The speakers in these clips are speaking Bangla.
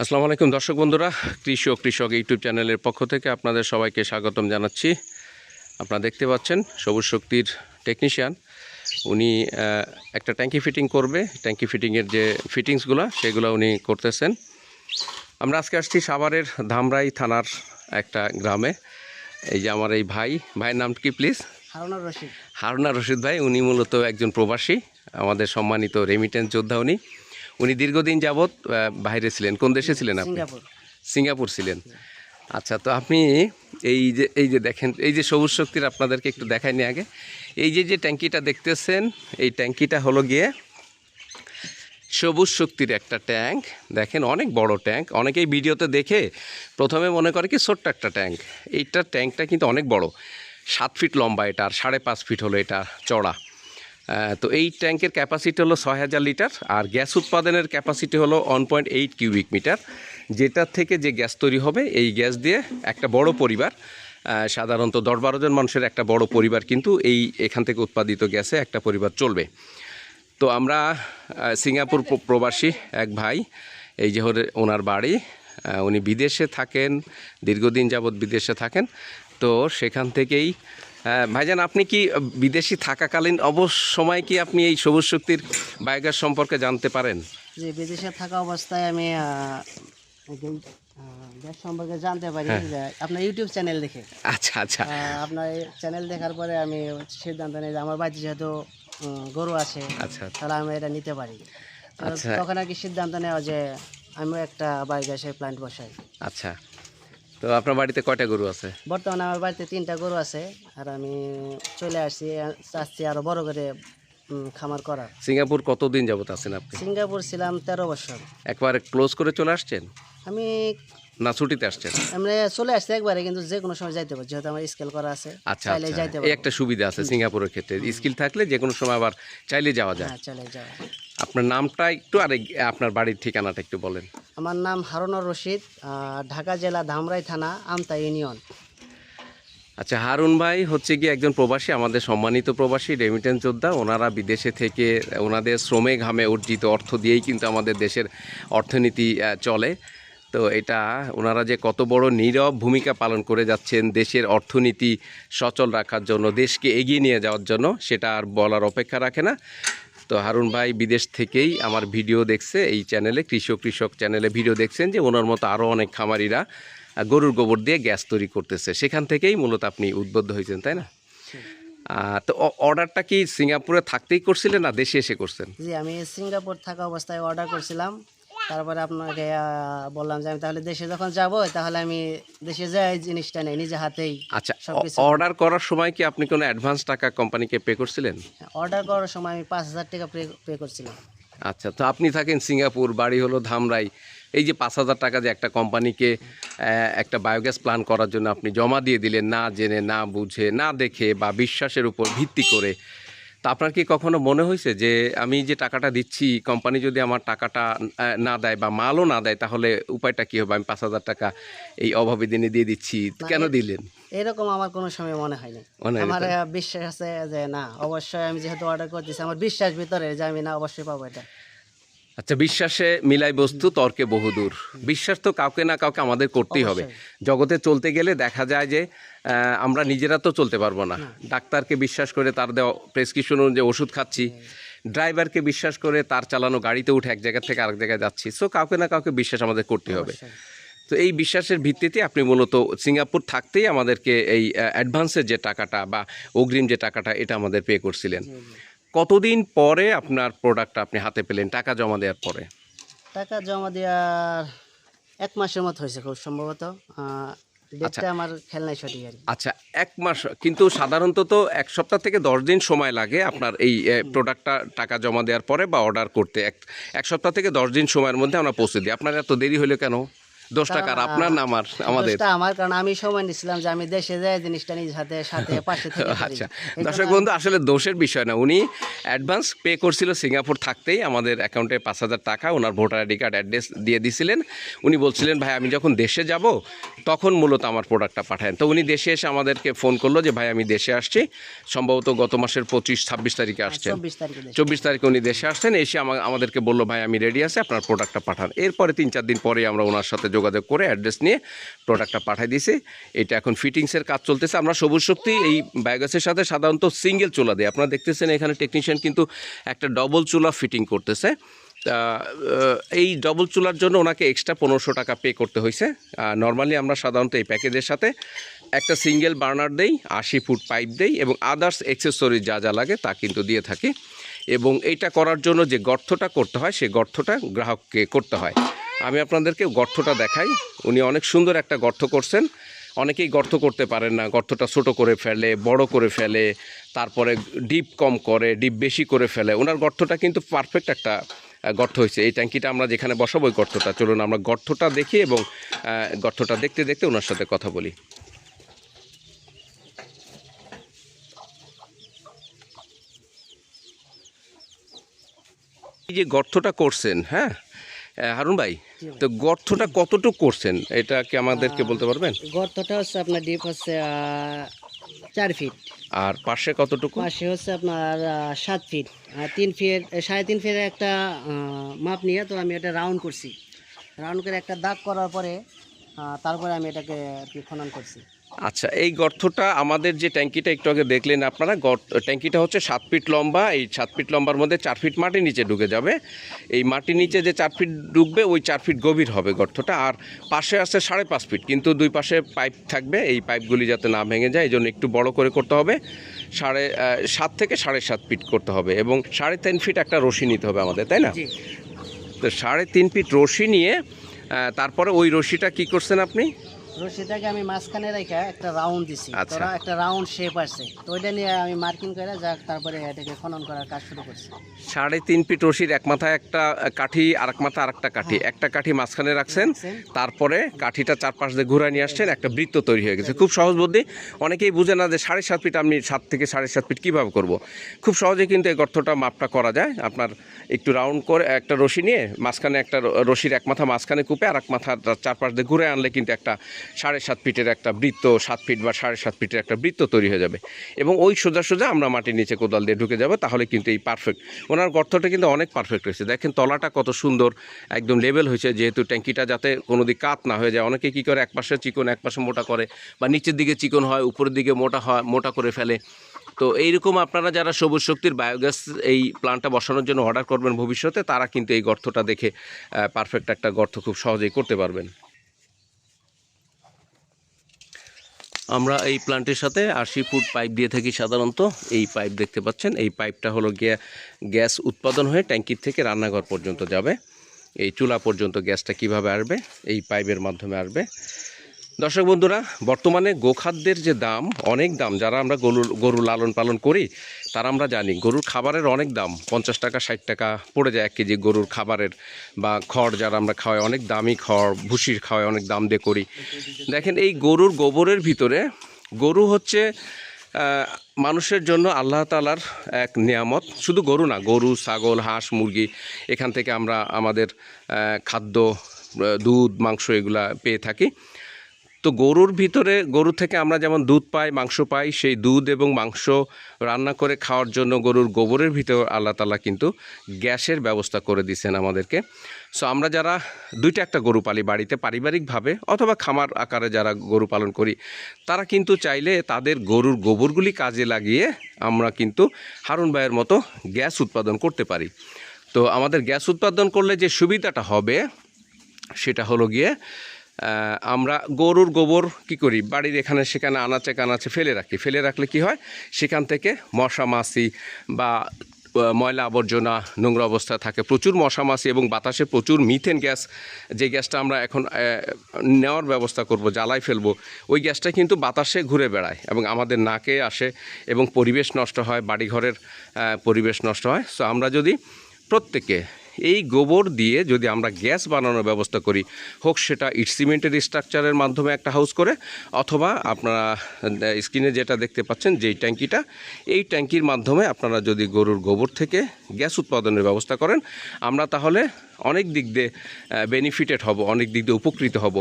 আসসালামু আলাইকুম দর্শক বন্ধুরা কৃষি ও কৃষক ইউটিউব চ্যানেলের পক্ষ থেকে আপনাদের সবাইকে স্বাগতম জানাচ্ছি। আপনারা দেখতে পাচ্ছেন সবুজ শক্তির টেকনিশিয়ান উনি একটা ট্যাঙ্কি ফিটিং করবে। ট্যাঙ্কি ফিটিংয়ের যে ফিটিংসগুলো সেগুলো উনি করতেছেন। আমরা আজকে আসছি সাভারের ধামরাই থানার একটা গ্রামে। এই যে আমার এই ভাই ভাইয়ের নাম কি প্লিজ হারুনা রশিদ। হারুনা রশিদ ভাই উনি মূলত একজন প্রবাসী আমাদের সম্মানিত রেমিটেন্স যোদ্ধা উনি। উনি দীর্ঘদিন যাবৎ বাইরে ছিলেন। কোন দেশে ছিলেন আপনি? সিঙ্গাপুর। ছিলেন। আচ্ছা তো আপনি এই যে এই যে দেখেন এই যে সবুজ শক্তির আপনাদেরকে একটু দেখায়নি আগে। এই যে যে ট্যাঙ্কিটা দেখতেছেন এই ট্যাঙ্কিটা হলো গিয়ে সবুজ শক্তির একটা ট্যাঙ্ক। দেখেন অনেক বড় ট্যাঙ্ক। অনেকেই ভিডিওতে দেখে প্রথমে মনে করে কি ছোট্ট একটা ট্যাঙ্ক। এইটার ট্যাঙ্কটা কিন্তু অনেক বড়। সাত ফিট লম্বা এটা আর সাড়ে পাঁচ ফিট হলো এটা চড়া তো এই ট্যাঙ্কের ক্যাপাসিটি হলো ছয় হাজার লিটার আর গ্যাস উৎপাদনের ক্যাপাসিটি হলো one point eight cubic metre. যেটার থেকে যে গ্যাস তৈরি হবে, এই গ্যাস দিয়ে একটা বড় পরিবার সাধারণত দশ বারো জন মানুষের একটা বড় পরিবার কিন্তু এই এখান থেকে উৎপাদিত গ্যাসে একটা পরিবার চলবে। তো আমরা সিঙ্গাপুর প্রবাসী এক ভাই, এই যে ওনার বাড়ি উনি বিদেশে থাকেন, দীর্ঘদিন যাবৎ বিদেশে থাকেন। তো সেখান থেকেই ভাইজান আপনি কি বিদেশি থাকাকালীন অবশ্য অবসময় কি আপনি এই সবুজ শক্তির বায়োগ্যাস সম্পর্কে জানতে পারেন? যে বিদেশে থাকা অবস্থায় আমি গ্যাস সম্পর্কে জানতে পারি হ্যাঁ। আপনার ইউটিউব চ্যানেল দেখে। আচ্ছা আচ্ছা। আপনার চ্যানেল দেখার পরে আমি সিদ্ধান্ত নিই যে আমার বাড়িতে যেহেতু গরু আছে আচ্ছা তাহলে আমি এটা নিতে পারি। আচ্ছা। তখন আর কি সিদ্ধান্ত নেওয়া যে আমিও একটা বায়োগ্যাসের প্ল্যান্ট বসাই। আচ্ছা। তো আপনার বাড়িতে কয়টা গরু আছে? বর্তমানে আমার বাড়িতে তিনটা গরু আছে আর আমি চলে আসছি চাচ্ছি আরও বড় করে খামার করার। সিঙ্গাপুর কতদিন যাবত আছেন আপনি? সিঙ্গাপুর ছিলাম তেরো বছর। একবার ক্লোজ করে চলে আসছেন? আমি না ছুটিতে আসছেন? আমরা চলে আসছি একবারে কিন্তু যে কোনো সময় যাইতে পারি যেহেতু আমার স্কেল করা আছে আচ্ছা চাইলে আচ্ছা। যাইতে একটা সুবিধা আছে সিঙ্গাপুরের ক্ষেত্রে। স্কিল থাকলে যে কোনো সময় আবার চাইলে যাওয়া যায়। হ্যাঁ চলে যাওয়া আপনার নামটা একটু আর আপনার বাড়ির ঠিকানাটা একটু বলেন। আমার নাম হারুনুর রশিদ ঢাকা জেলা ধামরাই থানা আমতা ইউনিয়ন। আচ্ছা হারুন ভাই হচ্ছে কি একজন প্রবাসী আমাদের সম্মানিত প্রবাসী রেমিটেন্স যোদ্ধা। ওনারা বিদেশে থেকে ওনাদের শ্রমে ঘামে অর্জিত অর্থ দিয়েই কিন্তু আমাদের দেশের অর্থনীতি চলে। তো এটা ওনারা যে কত বড় নীরব ভূমিকা পালন করে যাচ্ছেন দেশের অর্থনীতি সচল রাখার জন্য দেশকে এগিয়ে নিয়ে যাওয়ার জন্য সেটা আর বলার অপেক্ষা রাখে না। তো হারুন ভাই বিদেশ থেকেই আমার ভিডিও দেখছে এই চ্যানেলে কৃষক কৃষক চ্যানেলে ভিডিও দেখছেন যে ওনার মতো আরও অনেক খামারিরা গরুর গোবর দিয়ে গ্যাস তৈরি করতেছে। সেখান থেকেই মূলত আপনি উদ্বুদ্ধ হয়েছেন, তাই না? তো অর্ডারটা কি সিঙ্গাপুরে থাকতেই করছিলেন না দেশে এসে করছেন? জি, আমি সিঙ্গাপুর থাকা অবস্থায় অর্ডার করছিলাম। তারপরে আপনাকে বললাম যে আমি তাহলে দেশে যখন যাব তাহলে আমি দেশে যাই জিনিসটা নেই নিজে হাতেই আচ্ছা। অর্ডার করার সময় কি আপনি কোনো অ্যাডভান্স টাকা কোম্পানিকে পে করছিলেন? অর্ডার করার সময় আমি পাঁচ হাজার টাকা পে করছিলাম। আচ্ছা তো আপনি থাকেন সিঙ্গাপুর বাড়ি হলো ধামরাই। এই যে পাঁচ হাজার টাকা যে একটা কোম্পানিকে একটা বায়োগ্যাস প্ল্যান করার জন্য আপনি জমা দিয়ে দিলেন না জেনে না বুঝে না দেখে বা বিশ্বাসের উপর ভিত্তি করে তা আপনার কি কখনো মনে হয়েছে যে আমি যে টাকাটা দিচ্ছি কোম্পানি যদি আমার টাকাটা না দেয় বা মালও না দেয় তাহলে উপায়টা কি হবে? আমি পাঁচ হাজার টাকা এই অভাবে দিনে দিয়ে দিচ্ছি কেন দিলেন? এরকম আমার কোনো সময় মনে হয়নি। মনে হয়নি, আমার বিশ্বাস আছে যে না অবশ্যই আমি যেহেতু অর্ডার করতেছি আমার বিশ্বাস ভিতরে যে আমি না অবশ্যই পাবো এটা। আচ্ছা বিশ্বাসে মিলাই বস্তু তর্কে বহুদূর। বিশ্বাস তো কাউকে না কাউকে আমাদের করতেই হবে। জগতে চলতে গেলে দেখা যায় যে আমরা নিজেরা তো চলতে পারব না। ডাক্তারকে বিশ্বাস করে তার দেওয়া প্রেসক্রিপশন অনুযায়ী ওষুধ খাচ্ছি ড্রাইভারকে বিশ্বাস করে তার চালানো গাড়িতে উঠে এক জায়গা থেকে আরেক জায়গায় যাচ্ছি। সো কাউকে না কাউকে বিশ্বাস আমাদের করতে হবে। তো এই বিশ্বাসের ভিত্তিতে আপনি মূলত সিঙ্গাপুর থাকতেই আমাদেরকে এই অ্যাডভান্সের যে টাকাটা বা অগ্রিম যে টাকাটা এটা আমাদের পে করছিলেন। কতদিন পরে আপনার প্রোডাক্টটা আপনি হাতে পেলেন? টাকা জমা দেওয়ার পরে। টাকা জমা দেওয়ার এক মাসের মতো হয়েছে খুব সম্ভবত। ডেটটা আমার খেয়াল নাই সঠিক আর আচ্ছা এক মাস কিন্তু সাধারণত তো এক সপ্তাহ থেকে দশ দিন সময় লাগে আপনার এই প্রোডাক্টটা টাকা জমা দেওয়ার পরে বা অর্ডার করতে। এক এক সপ্তাহ থেকে দশ দিন সময়ের মধ্যে আমরা পৌঁছে দিই। আপনার এত দেরি হলো কেন? দোষটা কার কারণ, আপনার না আমার আমাদের। আমার কারণ আমি সময় নিছিলাম যে আমি দেশে যাই জিনিসটা নিজ হাতে সাথে পাশে থেকে আচ্ছা দর্শক বন্ধু আসলে দোষের বিষয় না। উনি অ্যাডভান্স পে করছিল সিঙ্গাপুর থাকতেই আমাদের অ্যাকাউন্টে পাঁচ হাজার টাকা ওনার ভোটার আইডি কার্ড অ্যাড্রেস দিয়ে দিছিলেন। উনি বলছিলেন ভাই আমি যখন দেশে যাব তখন মূলত আমার প্রোডাক্টটা পাঠায় তো উনি দেশে এসে আমাদেরকে ফোন করল যে ভাই আমি দেশে আসছি। সম্ভবত গত মাসের পঁচিশ ছাব্বিশ তারিখে আসছেন। চব্বিশ তারিখে উনি দেশে আসছেন এসে আমা- আমাদেরকে বলল ভাই আমি রেডি আছি আপনার প্রোডাক্টটা পাঠান। এরপরে তিন চার দিন পরে আমরা ওনার সাথে যোগাযোগ করে অ্যাড্রেস নিয়ে প্রোডাক্টটা পাঠিয়ে দিয়েছি। এটা এখন ফিটিংসের কাজ চলতেছে। আমরা সবুজ শক্তি, এই বায়োগ্যাসের সাথে সাধারণত সিঙ্গেল চুলা দিই। আপনারা দেখতেছেন এখানে টেকনিশিয়ান কিন্তু একটা ডবল চুলা ফিটিং করতেছে। এই ডবল চুলার জন্য ওনাকে এক্সট্রা পনেরোশো টাকা পে করতে হয়েছে। নর্মালি আমরা সাধারণত এই প্যাকেজের সাথে একটা সিঙ্গেল বার্নার দেই, আশি ফুট পাইপ দেই এবং আদার্স এক্সেসরি যা যা লাগে তা কিন্তু দিয়ে থাকি। এবং এইটা করার জন্য যে গর্তটা করতে হয় সেই গর্তটা গ্রাহককে করতে হয়। আমি আপনাদেরকে গর্তটা দেখাই। উনি অনেক সুন্দর একটা গর্ত করছেন। অনেকেই গর্ত করতে পারেন না। গর্তটা ছোট করে ফেলে, বড় করে ফেলে, তারপরে ডিপ কম করে, ডিপ বেশি করে ফেলে। ওনার গর্তটা কিন্তু পারফেক্ট একটা গর্ত হয়েছে। এই ট্যাঙ্কিটা আমরা যেখানে বসাবো ওই গর্তটা। চলুন আমরা গর্তটা দেখি এবং গর্তটা দেখতে দেখতে ওনার সাথে কথা বলি। এই যে গর্তটা করছেন হ্যাঁ? হারুন ভাই তো গর্তটা কতটুকু করছেন? এটা কি আমাদেরকে বলতে পারবেন? গর্তটা হচ্ছে আপনার ডিপ হচ্ছে চার ফিট আর পাশে কতটুকু? পাশে হচ্ছে আপনার সাত ফিট তিন ফিট সাড়ে তিন ফিটের একটা মাপ নিয়ে তো আমি এটা রাউন্ড করছি। রাউন্ড করে একটা দাগ করার পরে তারপরে আমি এটাকে আর কি খনন করছি। আচ্ছা এই গর্তটা আমাদের যে ট্যাঙ্কিটা একটু আগে দেখলেন আপনারা গর্ত ট্যাঙ্কিটা হচ্ছে সাত ফিট লম্বা এই সাত ফিট লম্বার মধ্যে চার ফিট মাটি নিচে ঢুকে যাবে। এই মাটি নিচে যে চার ফিট ঢুকবে ওই চার ফিট গভীর হবে গর্তটা আর পাশে আছে সাড়ে পাঁচ ফিট কিন্তু দুই পাশে পাইপ থাকবে এই পাইপগুলি যাতে না ভেঙে যায় এই জন্য একটু বড় করে করতে হবে। সাড়ে সাত থেকে সাড়ে সাত ফিট করতে হবে এবং সাড়ে তিন ফিট একটা রশি নিতে হবে আমাদের তাই না? তো সাড়ে তিন ফিট রশি নিয়ে তারপরে ওই রশিটা কি করছেন আপনি? রশিটাকে আমি মাঝখানে রেখে একটা রাউন্ড দিছি। আচ্ছা। তোরা একটা রাউন্ড শেপ আসছে। তো ওইটা নিয়ে আমি মার্কিং করে যাক তারপরে এটাকে খনন করার কাজ শুরু করছি। সাড়ে তিন ফিট রশির এক মাথায় একটা কাঠি আর এক মাথায় আরেকটা কাঠি। একটা কাঠি মাঝখানে রাখছেন। তারপরে কাঠিটা চার পাশ দিয়ে ঘুরে নিয়ে আসছেন একটা বৃত্ত তৈরি হয়ে গেছে। খুব সহজ বুদ্ধি। অনেকেই বুঝে না যে সাড়ে সাত ফিট আমি সাত থেকে সাড়ে সাত ফিট কীভাবে করব। খুব সহজে কিন্তু এই গর্তটা মাপটা করা যায়। আপনার একটু রাউন্ড করে একটা রশি নিয়ে মাঝখানে একটা রশির এক মাথা মাঝখানে কুপে আর এক মাথা চারপাশ দিয়ে ঘুরে আনলে কিন্তু একটা সাড়ে সাত ফিটের একটা বৃত্ত, সাত ফিট বা সাড়ে সাত ফিটের একটা বৃত্ত তৈরি হয়ে যাবে। এবং ওই সোজা সোজা আমরা মাটির নিচে কোদাল দিয়ে ঢুকে যাব, তাহলে কিন্তু এই পারফেক্ট ওনার গর্তটা কিন্তু অনেক পারফেক্ট হয়েছে। দেখেন তলাটা কত সুন্দর, একদম লেভেল হয়েছে। যেহেতু ট্যাঙ্কিটা যাতে কোনো দিক কাত না হয়ে যায়, অনেকে কী করে, এক পাশে চিকন, এক পাশে মোটা করে, বা নিচের দিকে চিকন হয়, উপরের দিকে মোটা হয়, মোটা করে ফেলে। তো এইরকম আপনারা যারা সবুজ শক্তির বায়োগ্যাস এই প্ল্যান্টটা বসানোর জন্য অর্ডার করবেন ভবিষ্যতে, তারা কিন্তু এই গর্তটা দেখে পারফেক্ট একটা গর্ত খুব সহজেই করতে পারবেন। আমরা এই প্লান্টের সাথে আশি ফুট পাইপ দিয়ে থাকি সাধারণত। এই পাইপ দেখতে পাচ্ছেন, এই পাইপটা হলো গিয়ে গ্যাস উৎপাদন হয়ে ট্যাঙ্কির থেকে রান্নাঘর পর্যন্ত যাবে। এই চুলা পর্যন্ত গ্যাসটা কীভাবে আসবে, এই পাইপের মাধ্যমে আসবে। দর্শক বন্ধুরা, বর্তমানে গোখাদ্যের যে দাম, অনেক দাম, যারা আমরা গরু গরু লালন পালন করি, তারা আমরা জানি গরুর খাবারের অনেক দাম, পঞ্চাশ টাকা, ষাট টাকা পড়ে যায় এক কেজি গরুর খাবারের, বা খড় যারা আমরা খাওয়াই, অনেক দামি খড়, ভুসির খাওয়াই, অনেক দাম দিয়ে করি। দেখেন, এই গরুর গোবরের ভিতরে, গরু হচ্ছে মানুষের জন্য আল্লাহ তালার এক নিয়ামত। শুধু গরু না, গরু, ছাগল, হাঁস, মুরগি, এখান থেকে আমরা আমাদের খাদ্য দুধ, মাংস এগুলা পেয়ে থাকি। তো গরুর ভিতরে, গরু থেকে আমরা যেমন দুধ পাই, মাংস পাই, সেই দুধ এবং মাংস রান্না করে খাওয়ার জন্য গরুর গোবরের ভিতর আল্লাহ তালা কিন্তু গ্যাসের ব্যবস্থা করে দিয়েছেন আমাদেরকে। সো আমরা যারা দুইটা একটা গরু পালি বাড়িতে পারিবারিকভাবে অথবা খামার আকারে যারা গরু পালন করি, তারা কিন্তু চাইলে তাদের গরুর গোবরগুলি কাজে লাগিয়ে আমরা কিন্তু হারুন ভাইয়ের মতো গ্যাস উৎপাদন করতে পারি। তো আমাদের গ্যাস উৎপাদন করলে যে সুবিধাটা হবে, সেটা হলো গিয়ে আমরা গরুর গোবর কি করি? বাড়ির এখানে সেখানে আনাচে কানাচে ফেলে রাখি। ফেলে রাখলে কি হয়? সেখান থেকে মশা মাছি বা ময়লা আবর্জনা, নোংরা অবস্থা থাকে। প্রচুর মশা মাছি এবং বাতাসে প্রচুর মিথেন গ্যাস যে গ্যাসটা আমরা এখন নেওয়ার ব্যবস্থা করব জ্বালাই ফেলব, ওই গ্যাসটা কিন্তু বাতাসে ঘুরে বেড়ায় এবং আমাদের নাকে আসে এবং পরিবেশ নষ্ট হয়, বাড়িঘরের পরিবেশ নষ্ট হয়। সো আমরা যদি প্রত্যেকে এই গোবর দিয়ে যদি আমরা গ্যাস বানানোর ব্যবস্থা করি, হোক সেটা ইট সিমেন্টের স্ট্রাকচারের মাধ্যমে একটা হাউস করে, অথবা আপনারা স্ক্রিনে যেটা দেখতে পাচ্ছেন যেই ট্যাঙ্কিটা, এই ট্যাঙ্কির মাধ্যমে আপনারা যদি গরুর গোবর থেকে গ্যাস উৎপাদনের ব্যবস্থা করেন, আমরা তাহলে অনেক দিক দিয়ে বেনিফিটেড হব, অনেক দিক দিয়ে উপকৃত হব।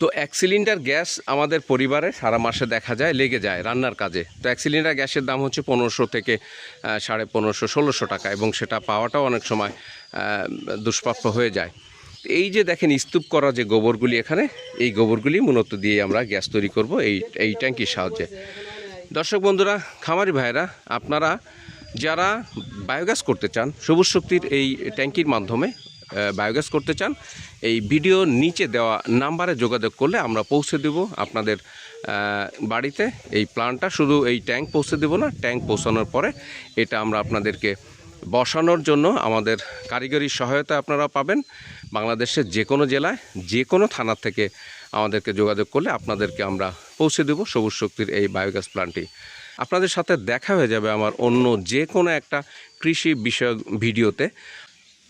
তো এক সিলিন্ডার গ্যাস আমাদের পরিবারে সারা মাসে দেখা যায়, লেগে যায় রান্নার কাজে। তো এক সিলিন্ডার গ্যাসের দাম হচ্ছে পনেরোশো থেকে সাড়ে পনেরোশো, ষোলোশো টাকা এবং সেটা পাওয়াটাও অনেক সময় দুষ্প্রাপ্য হয়ে যায়। এই যে দেখেন স্তূপ করা যে গোবরগুলি এখানে, এই গোবরগুলি মূলত দিয়ে আমরা গ্যাস তৈরি করব এই এই ট্যাঙ্কির সাহায্যে। দর্শক বন্ধুরা, খামারি ভাইরা আপনারা যারা বায়োগ্যাস করতে চান, সবুজ শক্তির এই ট্যাঙ্কির মাধ্যমে বায়োগ্যাস করতে চান, এই ভিডিও নিচে দেওয়া নাম্বারে যোগাযোগ করলে আমরা পৌঁছে দেব আপনাদের বাড়িতে। এই প্ল্যানটা শুধু এই ট্যাঙ্ক পৌঁছে দেব না ট্যাঙ্ক পৌঁছানোর পরে এটা আমরা আপনাদেরকে বসানোর জন্য আমাদের কারিগরি সহায়তা আপনারা পাবেন। বাংলাদেশের যে কোনো জেলায়, যে কোনো থানা থেকে আমাদেরকে যোগাযোগ করলে আপনাদেরকে আমরা পৌঁছে দেব সবুজ শক্তির এই বায়োগ্যাস প্লান্টটি আপনাদের সাথে দেখা হয়ে যাবে আমার অন্য যে কোনো একটা কৃষি বিষয়ক ভিডিওতে।